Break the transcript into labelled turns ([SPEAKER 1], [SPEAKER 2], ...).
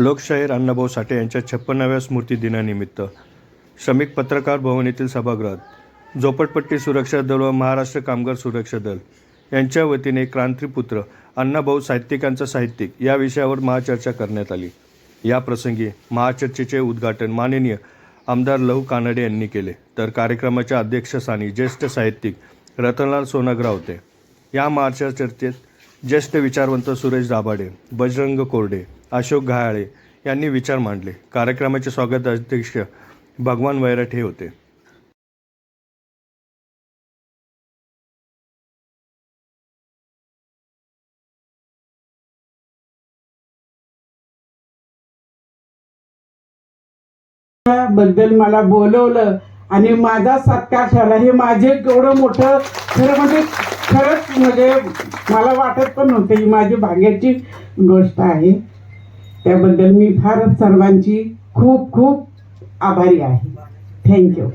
[SPEAKER 1] लोकशाहीर अण्णाभाऊ साठे यांच्या छप्पन्नाव्या स्मृतिदिनानिमित्त श्रमिक पत्रकार भवन येथील सभागृहात झोपडपट्टी सुरक्षा दल व महाराष्ट्र कामगार सुरक्षा दल यांच्या वतीने क्रांतिपुत्र अण्णाभाऊ साहित्यिकांचा साहित्यिक या विषयावर महाचर्चा करण्यात आली. या प्रसंगी महाचर्चेचे उद्घाटन माननीय आमदार लहू कानडे यांनी केले. तर कार्यक्रमाच्या अध्यक्षस्थानी ज्येष्ठ साहित्यिक रतनलाल सोनाग्रा होते या महाचर्चेत ज्येष्ठ विचारवंत सुरेश दाभाडे बजरंग कोरडे अशोक घायाळे यांनी विचार मांडले. कार्यक्रमाचे स्वागत अध्यक्ष भगवान वैराट हे होते.
[SPEAKER 2] बद्दल मला बोलवलं आणि माझा सत्कार झाला. हे माझे एवढं मोठं खरं म्हणजे खरंच म्हणजे मला वाटत पण नव्हतं. ही माझी भाग्याची गोष्ट आहे. त्याबद्दल मी फार सर्वांची खूप खूप आभारी आहे. थँक्यू